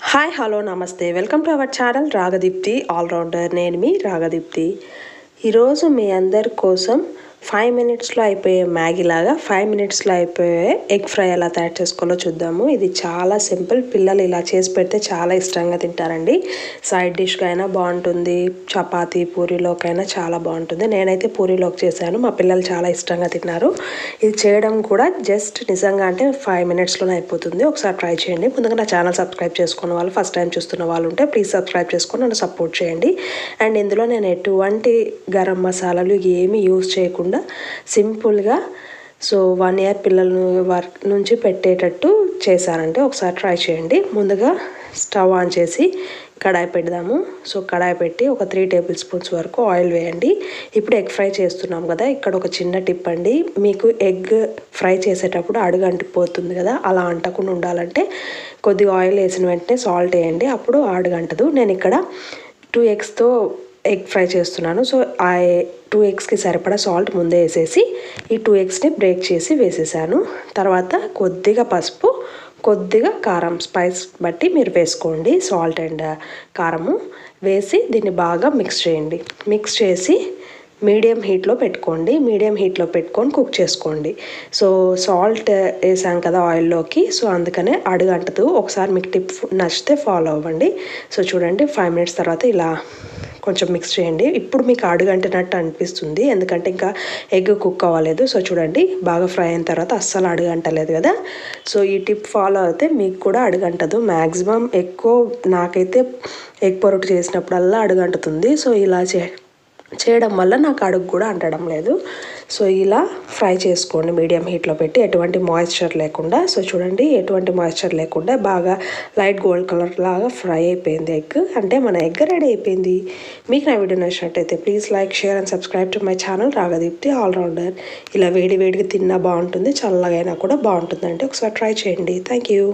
Hi hello నమస్తే welcome to our channel Ragadeepti all rounder నేను మీ రాగదీప్తి ఈరోజు మీ అందరి కోసం ఫైవ్ మినిట్స్లో అయిపోయే మ్యాగీ లాగా ఫైవ్ మినిట్స్లో అయిపోయే ఎగ్ ఫ్రై ఎలా తయారు చేసుకోవాలో చూద్దాము. ఇది చాలా సింపుల్. పిల్లలు ఇలా చేసి పెడితే చాలా ఇష్టంగా తింటారండి. సైడ్ డిష్గా అయినా బాగుంటుంది. చపాతీ పూరీలోకైనా చాలా బాగుంటుంది. నేనైతే పూరీలోకి చేశాను. మా పిల్లలు చాలా ఇష్టంగా తిన్నారు. ఇది చేయడం కూడా జస్ట్ నిజంగా అంటే ఫైవ్ మినిట్స్లోనే అయిపోతుంది. ఒకసారి ట్రై చేయండి. ముందుగా నా ఛానల్ సబ్స్క్రైబ్ చేసుకున్న వాళ్ళు ఫస్ట్ టైం చూస్తున్న వాళ్ళు ఉంటే ప్లీజ్ సబ్స్క్రైబ్ చేసుకుని నన్ను సపోర్ట్ చేయండి. అండ్ ఇందులో నేను ఎటువంటి గరం మసాలాలు ఏమీ యూజ్ చేయకుండా సింపుల్గా సో వన్ ఇయర్ పిల్లలను వర్క్ నుంచి పెట్టేటట్టు చేశానంటే ఒకసారి ట్రై చేయండి. ముందుగా స్టవ్ ఆన్ చేసి కడాయి పెడదాము. సో కడాయి పెట్టి ఒక త్రీ టేబుల్ స్పూన్స్ వరకు ఆయిల్ వేయండి. ఇప్పుడు ఎగ్ ఫ్రై చేస్తున్నాం కదా ఇక్కడ ఒక చిన్న టిప్ అండి. మీకు ఎగ్ ఫ్రై చేసేటప్పుడు అడుగు అంటిపోతుంది కదా అలా అంటకుండా ఉండాలంటే కొద్దిగా ఆయిల్ వేసిన వెంటనే సాల్ట్ వేయండి. అప్పుడు అడుగంటదు. నేను ఇక్కడ టూ ఎగ్స్తో ఎగ్ ఫ్రై చేస్తున్నాను. సో ఆ టూ ఎగ్స్కి సరిపడా సాల్ట్ ముందే వేసేసి ఈ టూ ఎగ్స్ని బ్రేక్ చేసి వేసేసాను. తర్వాత కొద్దిగా పసుపు కొద్దిగా కారం. స్పైస్ బట్టి మీరు వేసుకోండి సాల్ట్ అండ్ కారము. వేసి దీన్ని బాగా మిక్స్ చేయండి. మిక్స్ చేసి మీడియం హీట్లో పెట్టుకోండి. మీడియం హీట్లో పెట్టుకొని కుక్ చేసుకోండి. సో సాల్ట్ వేసాం కదా ఆయిల్లోకి. సో అందుకనే అడుగంటదు. ఒకసారి మీకు టిప్ నచ్చితే ఫాలో అవ్వండి. సో చూడండి ఫైవ్ మినిట్స్ తర్వాత ఇలా కొంచెం మిక్స్ చేయండి. ఇప్పుడు మీకు అడుగంటినట్టు అనిపిస్తుంది. ఎందుకంటే ఇంకా ఎగ్ కుక్ అవ్వలేదు. సో చూడండి బాగా ఫ్రై అయిన తర్వాత అస్సలు అడుగంటలేదు కదా. సో ఈ టిప్ ఫాలో అయితే మీకు కూడా అడుగంటదు. మ్యాక్సిమం ఎక్కువ నాకైతే ఎగ్ పొరటు చేసినప్పుడల్లా అడుగంటుతుంది. సో ఇలా చే చేయడం వల్ల నాకు అడుగు కూడా అంటడం లేదు. సో ఇలా ఫ్రై చేసుకోండి. మీడియం హీట్లో పెట్టి ఎటువంటి మాయిశ్చర్ లేకుండా సో చూడండి ఎటువంటి మాయిశ్చర్ లేకుండా బాగా లైట్ గోల్డ్ కలర్ లాగా ఫ్రై అయిపోయింది ఎగ్. అంటే మన ఎగ్ రెడీ అయిపోయింది. మీకు నా వీడియో నచ్చినట్టయితే please like share and subscribe to my channel Ragadeepti all rounder ఇలా వేడి వేడిగా తిన్నా బాగుంటుంది చల్లగా అయినా కూడా బాగుంటుంది. అంటే ఒకసారి ట్రై చేయండి. Thank you